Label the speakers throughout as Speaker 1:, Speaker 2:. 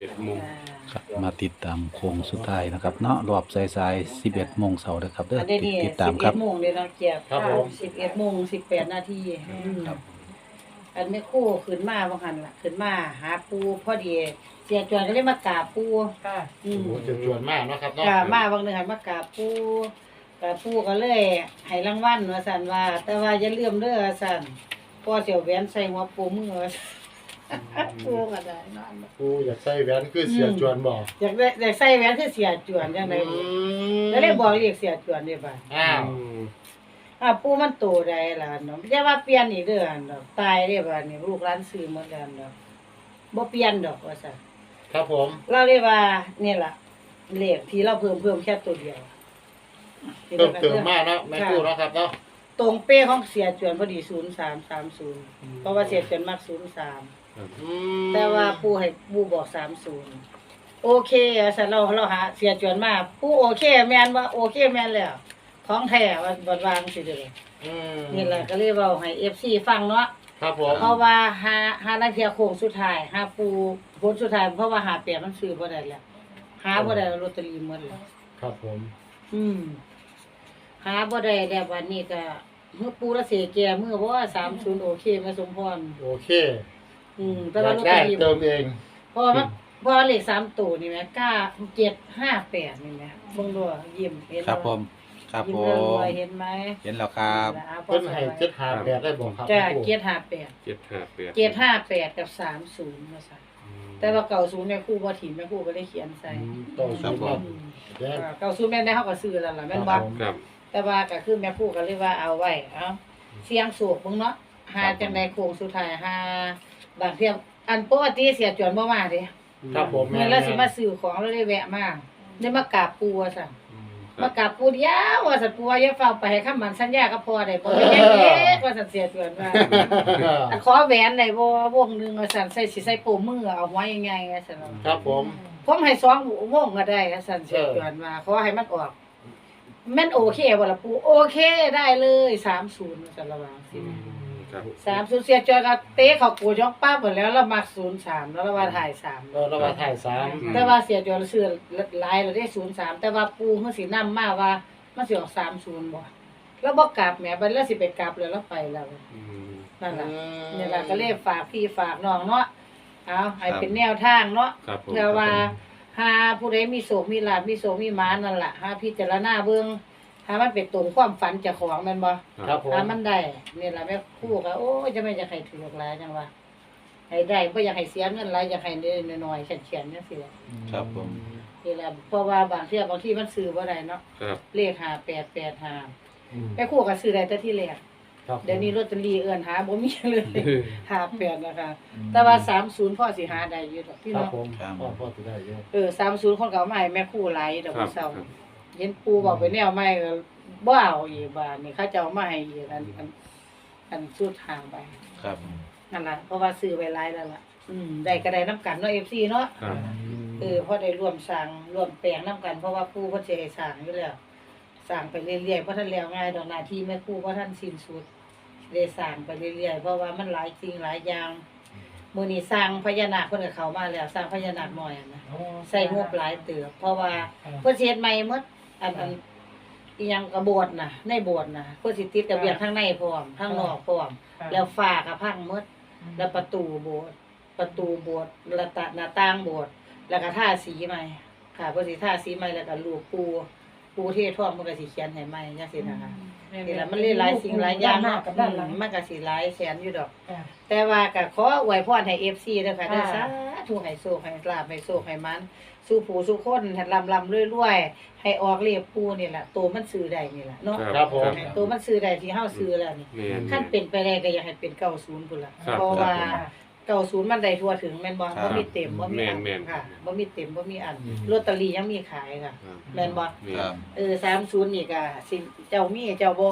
Speaker 1: เจ็ดโมง
Speaker 2: ครับมาติดตามโค้งสุดท้ายนะครับ เนาะรอบสายๆ11โมงเช้านะครับเด้อ
Speaker 3: อันนี้
Speaker 2: ติด
Speaker 3: นี่
Speaker 2: ติดตาม
Speaker 3: สิบ
Speaker 2: ครั
Speaker 3: เอ็
Speaker 2: บ
Speaker 3: ดโมงเลยเนาะเกียบ
Speaker 4: ครับผม
Speaker 3: สิบเอ็ดโมงสิบแปดนาทีอืม
Speaker 2: ครับ
Speaker 3: อันไม่ครู่ขึ้นมาบางหันล่ะขึ้นมาหาปูพอดี เสียจวนก็เลยมากราบปู
Speaker 5: ค่ะ
Speaker 3: อืม
Speaker 4: โอ้โหจะจวนมากเนาะครับเนาะ
Speaker 3: กราบมาบางหนึ่งหันมากราบปูกราบปูก็เลยให้รางวัลว่าสันว่า แต่ว่าอย่าลืมเด้อว่าสันพอเสียวแหวนใส่หัวปูมือว่าซั่น ปูก็ได้นอน
Speaker 4: กูอยากใส่แหวนคือเสียจวนบอก
Speaker 3: อยากได้อยากใส่แหวนคือเสียจวนจังได๋
Speaker 4: อืม
Speaker 3: แล้วเลยบอกเรียกเสียจวนได้บ่า
Speaker 4: อ้าว
Speaker 3: อ่าปูมันโตได้ล่ะเนาะไม่ใช่ว่าเปลี่ยนอีกเด้อหั่นดอกตายได้บ่านี่ลูกหลานซื้อเหมือนกันดอกบ่เปลี่ยนดอกว่าซั่น
Speaker 4: ครับผม
Speaker 3: เราเรียกว่านี่ล่ะเลขที่เราเพิ่มเพิ่มแค่ตัวเดียว
Speaker 4: เติมเติมมากเนาะแม่กู้เนาะครับเนาะ
Speaker 3: ตรงเป้ของเสียจวนพอดี 0330 เพราะว่าเสียจวนมัก03
Speaker 4: อืม
Speaker 3: แต่ว่าปูให้ปูบอก30โอเคว่าซั่นเราเราหาเสียจวนมาปูโอเคแม่นว่าโอเคแม่นแล้วของแท้ว่าบ่วางสิเด้อ
Speaker 4: อืม
Speaker 3: นี่แหละก็เลยเว้าให้ FC ฟังเนาะ
Speaker 4: ครับผม
Speaker 3: เพราะว่าหาหานาเทียโค้งสุดท้ายหาปูผลสุดท้ายเพราะว่าหาเปลี่ยนมันซื้อบ่ได้แล้วหาบ่ได้ลอตเตอรี่หมดแล้ว
Speaker 4: ครับผม
Speaker 3: อืมหาบ่ได้แล้ววันนี้ก็เมื่อปูละเสแก่มื้อบ่ว่า30โอเคแม่สมพร
Speaker 4: โอเค
Speaker 3: อืม
Speaker 4: อ
Speaker 3: แต่ว่ายา
Speaker 4: ก
Speaker 3: ลอตเต
Speaker 4: ได้
Speaker 3: อรี่
Speaker 4: เติมเอง
Speaker 3: เพราะว่ามันเพราะว่าเลข3ตัวนี่แหม9758นี่แหมเบิ่งดูยิ้มเห็น
Speaker 2: ครับผมครับ
Speaker 3: ยิ้
Speaker 2: ผม
Speaker 3: เรื่องรวยเห็นไหม
Speaker 2: เห็นแล้วครับ
Speaker 4: เพิ่นให้เจ็ดหาแปดได้บอกครับ
Speaker 3: จ้ะ
Speaker 4: แม่กู้
Speaker 3: เกียรติ58
Speaker 1: เจ็ดห้าแปด
Speaker 3: เกียรติ58กับ30ว่าซั่นแต่ว่าเก่าศูนย์แม่ครู่บ่ถิ่มแม่ครู่ก็ได้เขียนใส่
Speaker 4: อืมต่อ
Speaker 2: ครั
Speaker 4: สู้
Speaker 2: บผม
Speaker 4: เดี๋ยว
Speaker 3: เก่าศูนย์แม่นได้เฮาก็ซื้อแล้วล่ะแม่นบ่
Speaker 1: ครับ
Speaker 3: แต่ว่าก็คือแม่ครู่ก็เลยว่าเอาไว้ เอ้าเสียงสูบมึงเนาะหาจังได๋โค้งสุดท้ายหา บางเที่ยอันปกติเสียจวนบ่มาเด้
Speaker 4: ครับผม
Speaker 3: แม่นแล้วสิมาซื้อของแล้วได้แวะมาได้มากราบปู่ว่าซั่นมากราบปู่ยาวว่าซั่นปู่ว่าอย่าเฝ้าไปให้คำมันสัญญากับพ่อได้บ่ได้เอ๊ะว่าซั่นเสียจวนว่าขอแหวนได้บ่วงหนึงว่าซั่นใส่สิใส่โปมมือเอาหัวใหญ่ๆว่าซั่น
Speaker 4: ครับผม
Speaker 3: ผมให้สองวงก็ได้ว่าซั่นเสียจวนว่าขอให้มันออกแม่นโอเคบ่ล่ะปู่โอเคได้เลย30ว่าซั่นระวังสิ
Speaker 1: ครับ
Speaker 3: 30เสียจวนก็เตะเข้ากูยกป้าหมดแล้วแล้วมัก03แล้วเราว่าถ่าย3
Speaker 4: เราระบายถ่ายสาม
Speaker 3: แต่ว่าเสียจวนซื้อหลายแล้วได้03แต่ว่าปู่เฮาสินำมาว่ามันสิออก30บ่แล้วบ่กลับแหมบัดแล้วสิไปกลับแล้วแล้วไปแล้ว
Speaker 1: อืม
Speaker 3: นั่นล่ะนี่ล่ะก็เลยฝากพี่ฝากน้องเนาะเอาให้เป็นแนวทางเนาะ
Speaker 1: ครับผม
Speaker 3: เพื่อว่าหาผู้ใดมีโศกมีลาภมีโศกมีหมานั่นล่ะหาพิจารณาเบิ่ง หามันเป็นตรงความฝันเจ้าของแม่นบ่
Speaker 4: ครับผม
Speaker 3: หามันได้นี่ล่ะแม่ครูก็โอ้ยจะไม่อยากให้ถูกหลายจังว่าให้ได้บ่อยากให้เสียเงินหลายอยากให้ได้น้อยๆแข็งๆจังซี่แหละ
Speaker 2: ครับผม
Speaker 3: นี่ล่ะเพราะว่าบางเที่ยบางที่มันซื้อบ่ได้เนาะ
Speaker 1: ครับ
Speaker 3: เลข5885
Speaker 4: อืม
Speaker 3: แม่ครูก็ซื้อได้แต่ที่แรก
Speaker 4: ครับ
Speaker 3: เดี๋ยวนี้ลอตเตอรี่เอื้อนหาบ่มีเลยหาแปดนะคะ แต่ว่าสามศูนย์พ่อสิหาได้อยู่ดอกพี่
Speaker 4: ครั
Speaker 3: น้
Speaker 4: บ
Speaker 3: อง
Speaker 4: ผม
Speaker 2: ครับ
Speaker 4: พ่อพ่อจะได้เยอะ
Speaker 3: เออสามศูนย์คนเก่ามาให้แม่ครู่ไหลายดอก
Speaker 1: ครับ
Speaker 3: เศร้า
Speaker 1: ครับ
Speaker 3: เห็นปูบอกไปแนวใหม่ก็บ่เอาอีกบาดนี่เขาจะเอามาให้อีกอันอันอันสุดทางไป
Speaker 2: ครับ
Speaker 3: นั่นล่ะเพราะว่าซื้อไว้หลายแล้วล่ะ อืมได้ก็ได้น้ำกันเนาะ FC เนาะ
Speaker 1: ครับ
Speaker 3: เออพอได้ร่วมสร้างร่วมแปลงน้ำกัน เพราะว่าครูเพิ่นสิให้สร้างอยู่แล้วสร้างไปเรื่อยๆเพราะท่านแล้วง่ายดอกหน้าที่แม่ครูเพราะท่านสิ้นสุดได้สร้างไปเรื่อยๆเพราะว่ามันหลายสิ่งหลายอย่างมื้อนี้สร้างพญานาคเพิ่นก็เข้ามาแล้วสร้างพญานาคน้อยอะนะ ใส่งบหลายเติบเพราะว่าเพิ่นสิเฮ็ดใหม่หมด อันอันอีหยังกระโบดน่ะ ในโบสถ์น่ะเพิ่นสิติดระเบียงข้างในพร้อมข้างนอกพร้อมแล้วฝ้าก็พังหมด แล้วประตูโบสถ์ประตูโบสถ์และตะหน้าต่างโบสถ์แล้วก็ทาสีใหม่ ค่ะเพอสิทาสีใหม่แล้วก็ลูกปู ปูเทศท่องมันก็สิเขียนให้ใหม่จังซี่นะคะนี่ล่ะมันเลยหลายสิ่งหลายอย่าง
Speaker 5: หน้า
Speaker 3: เนาะ
Speaker 5: กับด้านหลัง
Speaker 3: อืมมันก็สิหลายแสนอยู่ดอก
Speaker 5: ค่ะ
Speaker 3: แต่ว่าก็ขออวยพรให้ FC เด้อค่ะเด้อ
Speaker 5: ค่ะ
Speaker 3: สาธุให้โชคให้ลาภให้โชคให้มันสู่ผู้สู่คนให้ลำลำรวยๆให้ออกเรียบปูนี่ล่ะตัวมันซื้อได้นี่ล่ะเนาะ
Speaker 4: ครับผม
Speaker 3: ให้ตัวมันซื้อได้ที่เฮาซื้อแล้วนี่
Speaker 1: แม่น
Speaker 3: ขั้นเป็นไปได้ก็อยากให้เป็นเก้าศูนย์พุ่นละ
Speaker 1: ครับ
Speaker 3: เพราะว่า
Speaker 5: ค่ะ
Speaker 3: เก้าศูนย์มันได้ทั่วถึงแม่นบ่
Speaker 2: ครับ
Speaker 3: บ่มีเต็มบ่มีอัน
Speaker 1: แม่นๆ
Speaker 3: ค่ะบ่มีเต็มบ่มีอัน
Speaker 4: อืม
Speaker 3: ลอตเตอรี่ยังมีขายค่ะ
Speaker 1: ครับ
Speaker 3: แม่นบ่
Speaker 2: ครับ
Speaker 3: เออ30นี่ก็สิเจ้ามีเจ้าบ่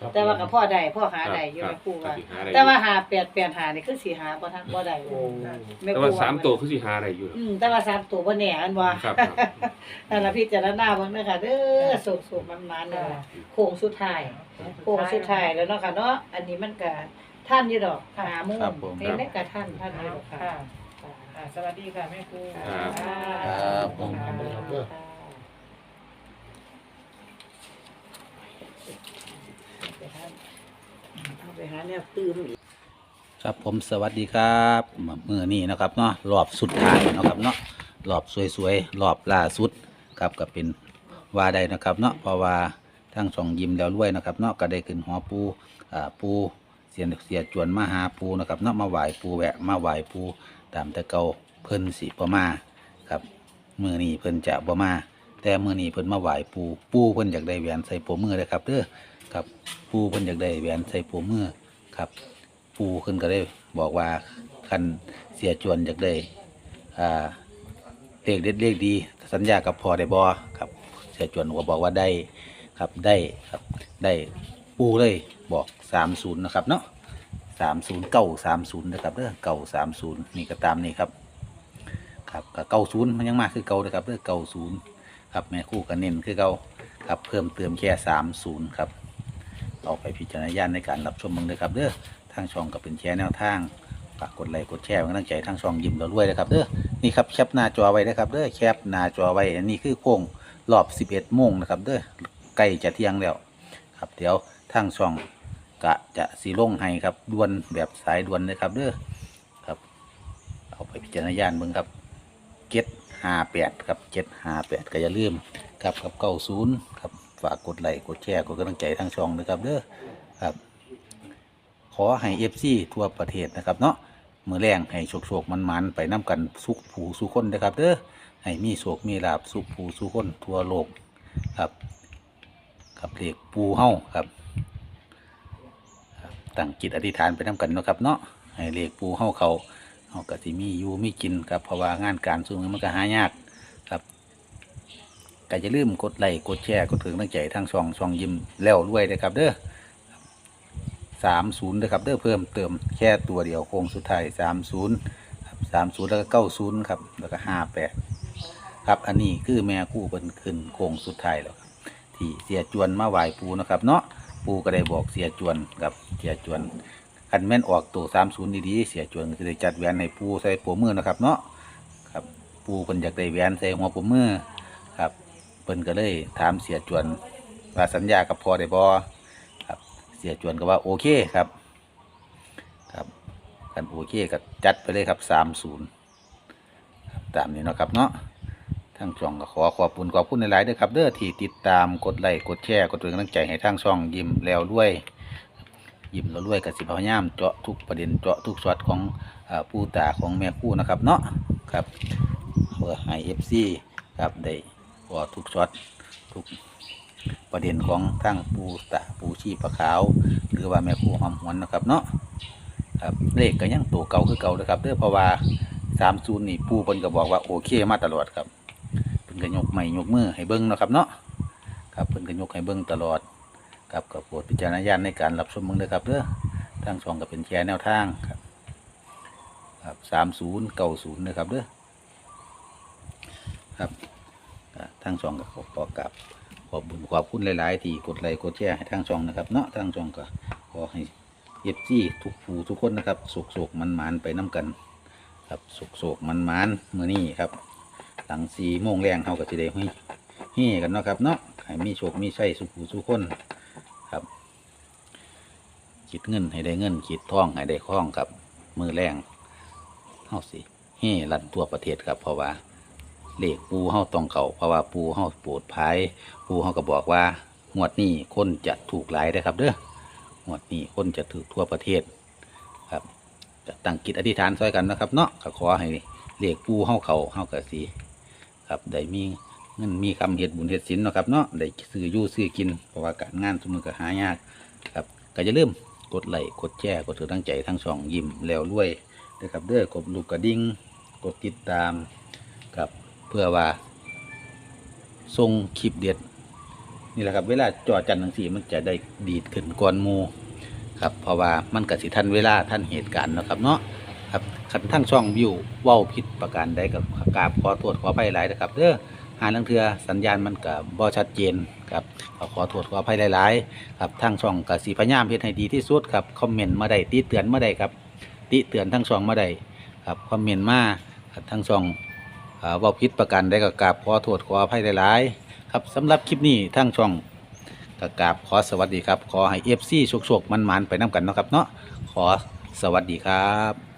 Speaker 4: ครับ
Speaker 3: แต่ว่าก็พ่อได้พ่อหา
Speaker 1: ครับ
Speaker 3: ได้อยู่
Speaker 1: ครั
Speaker 3: แม่
Speaker 1: บ
Speaker 3: ครูว่า
Speaker 1: ก็สิหาได้
Speaker 3: แต่ว่าหา8 8หานี่คือสิหาบ่ทันบ่ได้
Speaker 4: โอ้
Speaker 3: แม่
Speaker 1: แต่
Speaker 3: ครู
Speaker 1: ว่าสามตัวคือสิหาอะไรอยู่หรอ
Speaker 3: อืมแต่ว่าสามตัวบ่แน่อันบ่
Speaker 1: ครับ
Speaker 3: นั่นล่ะพิจารณาเบิ่งเด้อค่ะเด้อสุกๆมันๆเด้อโค้งสุดท้าย โค้งสุดท้ายแล้วเนาะค่ะเนาะอันนี้มันก็ ท่านอยู่ดอก
Speaker 5: ค่ะ
Speaker 3: หาโมุ
Speaker 2: ครั
Speaker 3: ม
Speaker 2: บผม
Speaker 3: เห็นได้กับท่านท่านอยู่ดอกค่ะ
Speaker 5: ค่ะ
Speaker 3: ค่ะ
Speaker 5: อ่าสวัสดีค่ะแม่ครู
Speaker 1: ครับ
Speaker 4: ครับผมครับเด้อ
Speaker 3: เอาไปหาแนวตื่มอีก
Speaker 2: ครับผมสวัสดีครับมือนี้นะครับเนาะรอบสุดท้ายเนาะครับเนาะรอบสวยๆรอบล่าสุดครับก็เป็นว่าได้นะครับเนาะเพราะว่าทั้งสองยิมแล้วรวยนะครับเนาะก็ได้ขึ้นหอปูอ่าปู เสียนเสียจวนมาหาปูนะครับเนาะมาไหวปูแวะมาไหวปูตามแต่เก่าเพิ่นสิบ่มาครับมือนี้เพิ่นจะบ่มา แต่มือนี้เพิ่นมาไหวปูปูเพิ่นอยากได้แหวนใส่ปูมือเลยครับเด้อครับปูเพิ่นอยากได้แหวนใส่ปูมือครับ ปูขึ้นก็ได้บอกว่าคันเสียจวนจากได้อ่าเลขเด็ดเลขดีสัญญากับพอได้บอครับ เสียจวนก็บอกว่าได้ครับได้ครับได้ ปูเลยบอกสามศูนย์นะครับเนาะสามศูนย์เก้าสามศูนย์นะครับเด้อเก้าสามศูนย์นี่ก็ตามนี่ครับ ครับกับเก้าศูนย์มันยังมาคือเก้าเลยครับเด้อเก้าศูนย์ครับแม่คู่กันเน้นคือเก้าครับเพิ่มเติมแค่สามศูนย์ครับเอาไปพิจารณาญาณในการรับชมมึงเลยครับเด้อทางช่องก็เป็นแชร์แนวทางฝากกดไลค์กดแชร์เป็นกำลังใจทางช่องยิ้มเราด้วยนะครับเด้อนี่ครับแคปหน้าจอไว้นะครับเด้อแคปหน้าจอไว้อันนี้คือโค้งรอบ 11โมงนะครับเด้อใกล้จะเที่ยงแล้วครับเดี๋ยว ทางช่องกะจะสีลงให้ครับด่วนแบบสายด่วนเลยครับเด้อครับ เอาไปพิจารณาญาณเบิ่งครับเจ็ดห้าแปดครับเจ็ดห้าแปดก็อย่าลืมครับกับเก้าศูนย์ครับฝากกดไลค์กดแชร์กดกำลังใจทางช่องนะครับเด้อครับ ขอให้เอฟซีทั่วประเทศนะครับเนาะมือแรงให้โชคโชคมันมันๆไปน้กันสุขผูสุขคนนะครับเด้อให้มีโชคมีลาบสุขผูสุขคนทั่วโลกครับกับเลขปูเฮ้าครับ ตั้งจิตอธิษฐานไปน้กันเนาะครับเนาะให้เลขปูเฮาเขาเฮาก็สิมีอยู่มีกินครับเพราะว่างานการสูงมันก็หายากครับก็จะลืมกดไลค์กดแชร์กดถึงตั้งใจทางช่องช่องยิ้มแล้วรวยนะครับ เด้อสามศูนย์นะครับเด้อเพิ่มเติมแค่ตัวเดียวโค้งสุดท้ายสามศูนย์ครับสามศูนย์แล้วก็เก้าศูนย์ครับแล้วก็ห้าแปดครับอันนี้คือแม่คู่เป็นขึ้นโค้งสุดท้ายแล้วที่เสียจวนมาไหวปูนะครับเนาะ ปูก็ได้บอกเสียจวนกับเสียจวนคันแม่นออกตัวสามศูนย์ดีๆเสียจวนก็จะได้จัดแหวนให้ปูใส่ปูมือนะครับ เนาะครับปูเพิ่นอยากได้แหวนใส่หัวปูมือครับเพิ่นก็เลยถามเสียจวนว่าสัญญากับพอได้บ่เสียจวนก็ว่าโอเคครับ ครับกันโอเคก็จัดไปเลยครับสามศูนย์ตามนี้เนาะครับเนาะ ทางช่องก็ขอขอบคุณขอบคุณในหลายๆด้วยครับ เด้อที่ติดตามกดไลค์กดแชร์กดเป็นกำลังใจให้ทางช่องยิ้มแล้วด้วยยิ้มแล้วด้วยกับสิพยายามเจาะทุกประเด็นเจาะทุกช็อตของอผู้ตาของแม่คู่นะครับเนาะครับเพื่อให้เอฟซีครับได้พอทุกช็อตทุกประเด็นของทั้งปูตาปูชีปลาขาว หรือว่าแม่ครูหอมหวนนะครับเนาะครับเลขก็ยังตัวเก่าคือเก่านะครับเด้อเพราะว่าสามศูนย์นี่ปูเพิ่นก็บอกว่าโอเคมาตลอดครับ พิ่นก็ยกไม้ยกมือให้เบิ้งเนาะครับเนาะครับเพิ่นก็ยกให้เบิ้งตลอดครับกับโปรดพิจารณญาณในการรับชมมึงเลยครับเด้อทางช่องก็เป็นแชร์แนวทางครับครับสามศูนย์เก้าศูนย์นะครับเด้อครับทางช่องก็ขอขอกับขอบคุญขอบคุณหลาย ๆ ที่กดไลค์กดแชร์ให้ทางช่องนะครับเนาะทางช่องก็ขอให้เอฟซีทุกผู้ทุกคนนะครับสุกโศกมันมานๆไปน้กัน ครับสุกโศกมันมานๆมื่อนี้ครับ หลังสีโมงแรงเขาก็จะได้ให้เฮ่กันเนาะครับเนาะให้มีโชคมีชัยสุขสุขคนครับคิดเงินให้ได้เงินคิดทองให้ได้คล่องครับ มือแรงเฮาสิเฮ่ลันทั่วประเทศครับเพราะว่าเลขปูเฮาต้องเขาเพราะว่าปูเฮาโปรดภายปูเฮาก็บอกว่างวดนี้คนจะถูกหลายนะครับ เด้องวดนี้คนจะถูกทั่วประเทศครับจะตั้งกิจอธิษฐานซอยกันนะครับเนาะก็ขอให้เลขปูเฮาเขาเฮาก็สิ ครับได้มีเงินมีคำเฮ็ดบุญเฮ็ดศีลเนาะครับเนาะได้ซื้ออยู่ซื้อกินเพราะว่าการงานสมือก็หายากครับก็จะเริ่มกดไลค์กดแชร์กดถือตั้งใจทั้งสองยิ้มแล้วรวยนะครับเด้อกดลูกกระดิ่งกดติดตามครับเพื่อว่าทรงคลิปเด็ดนี่แหละครับ เวลาจอจันทร์ทั้งสี่มันจะได้ดีดขึ้นก่อนมูครับเพราะว่ามันกับสิทันเวลาท่านเหตุการณ์นะครับเนาะ ครับคันทั้งช่องวิวเว้าผิดประการใดกับกราบขอโทษขออภัยหลายนะครับเด้อหาลังเทือสัญญาณมันกับบ่ชัดเจนครับขอโทษขออภัยหลายๆครับทั้งช่องกับสีพยายามเฮ็ดให้ดีที่สุดครับคอมเมนต์มาได้ติเตือนมาได้ครับ ติเตือนทั้งช่องมาได้ครับคอมเมนต์มาทั้งช่องเอ่อเว่าพิษประกันได้ก็กราบขอโทษขออภัยหลายๆครับสำหรับคลิปนี้ทั้งช่องกกราบขอสวัสดีครับ ขอให้เอฟซีโชคๆมันๆไปน้ำกันเนาะครับเนาะขอสวัสดีครับ